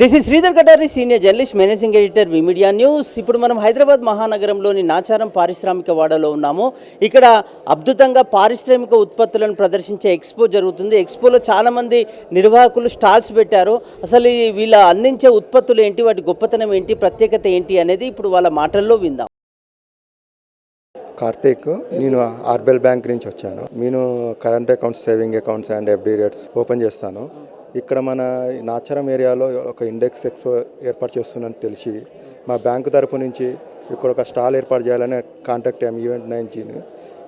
This is Sridhar Katari senior journalist managing editor V Media news ఇప్పుడు మనం హైదరాబాద్ మహానగరంలోని నాచారం పారిశ్రామిక వాడలో ఉన్నాము. ఇక్కడ అద్భుతంగా పారిశ్రామిక ఉత్పత్తులను ప్రదర్శించే ఎక్స్పో జరుగుతుంది. ఎక్స్పోలో చాలామంది నిర్వాహకులు స్టాల్స్ పెట్టారు. అసలు వీళ్ళ అందించే ఉత్పత్తులు ఏంటి? వాటి గొప్పతనం ఏంటి? ప్రత్యేకత ఏంటి? అనేది ఇప్పుడు వాళ్ళ మాటల్లో విందాం. కార్తీక్ నేను ఆర్బిఎల్ బ్యాంక్ నుంచి వచ్చాను. నేను current accounts saving accounts and FD rates open చేస్తాను. ఇక్కడ మన నాచారం ఏరియాలో ఒక ఇండెక్స్ ఎక్స్పో ఏర్పాటు చేస్తున్నాను తెలిసి మా బ్యాంకు తరపు నుంచి ఇక్కడ ఒక స్టాల్ ఏర్పాటు చేయాలని కాంటాక్ట్ అయ్యాము ఈవెంట్ నైన్టీని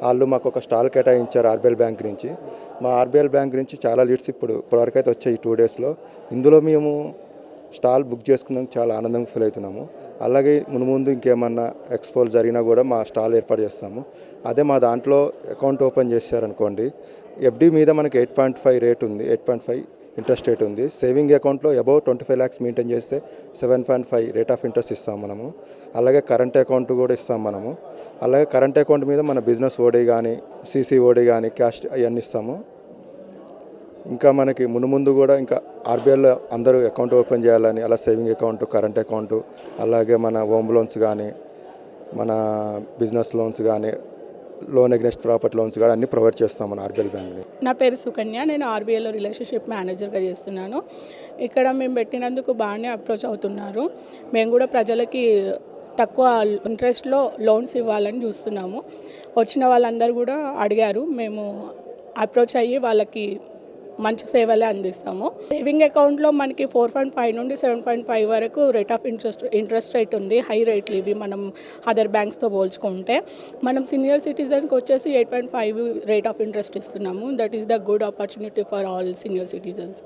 వాళ్ళు మాకు ఒక స్టాల్ కేటాయించారు ఆర్బిఎల్ బ్యాంక్ నుంచి. మా ఆర్బిఎల్ బ్యాంక్ నుంచి చాలా లీడ్స్ ఇప్పుడు ఇప్పటివరకు అయితే వచ్చాయి ఈ టూ డేస్లో ఇందులో మేము స్టాల్ బుక్ చేసుకున్నాం చాలా ఆనందంగా ఫీల్ అవుతున్నాము. అలాగే మును ముందు ఇంకేమన్నా ఎక్స్పోలు జరిగినా కూడా మా స్టాల్ ఏర్పాటు చేస్తాము. అదే మా దాంట్లో అకౌంట్ ఓపెన్ చేశారనుకోండి ఎఫ్డి మీద మనకి ఎయిట్ పాయింట్ ఫైవ్ రేట్ ఉంది eight point five interest rate ఉంది. సేవింగ్ అకౌంట్లో above twenty five lakhs maintain చేస్తే seven point five rate of interest ఇస్తాం మనము. అలాగే కరెంట్ అకౌంట్ కూడా ఇస్తాం మనము. అలాగే కరెంట్ అకౌంట్ మీద మన బిజినెస్ ఓడి కానీ సీసీ ఓడి కానీ క్యాష్ అవన్నీ ఇస్తాము. ఇంకా మనకి ముందు ముందు కూడా ఇంకా ఆర్బీఐలో అందరూ అకౌంట్ ఓపెన్ చేయాలని అలా సేవింగ్ అకౌంట్ కరెంట్ అకౌంట్ అలాగే మన హోమ్ లోన్స్ కానీ మన బిజినెస్ లోన్స్ కానీ లోన్ అగ్నెస్ట్ ప్రాపర్టీ లోన్స్ కానీ అన్ని ప్రొవైడ్ చేస్తాం మన ఆర్బీఐ బ్యాంక్ని నా. పేరు సుకన్య. నేను ఆర్బీఐలో రిలేషన్షిప్ మేనేజర్గా చేస్తున్నాను. ఇక్కడ మేము పెట్టినందుకు బాగానే అప్రోచ్ అవుతున్నారు. మేము కూడా ప్రజలకి తక్కువ ఇంట్రెస్ట్లో లోన్స్ ఇవ్వాలని చూస్తున్నాము. వచ్చిన వాళ్ళందరూ కూడా అడిగారు. మేము అప్రోచ్ అయ్యి వాళ్ళకి మంచి సేవలే అందిస్తాము. సేవింగ్ అకౌంట్లో మనకి ఫోర్ పాయింట్ ఫైవ్ నుండి సెవెన్ పాయింట్ ఫైవ్ వరకు rate of interest interest rate ఉంది. హై రేట్లు ఇవి మనం అదర్ బ్యాంక్స్తో పోల్చుకుంటే. మనం సీనియర్ సిటిజన్కి వచ్చేసి eight point five rate of interest ఇస్తున్నాము. That is the good opportunity for all senior citizens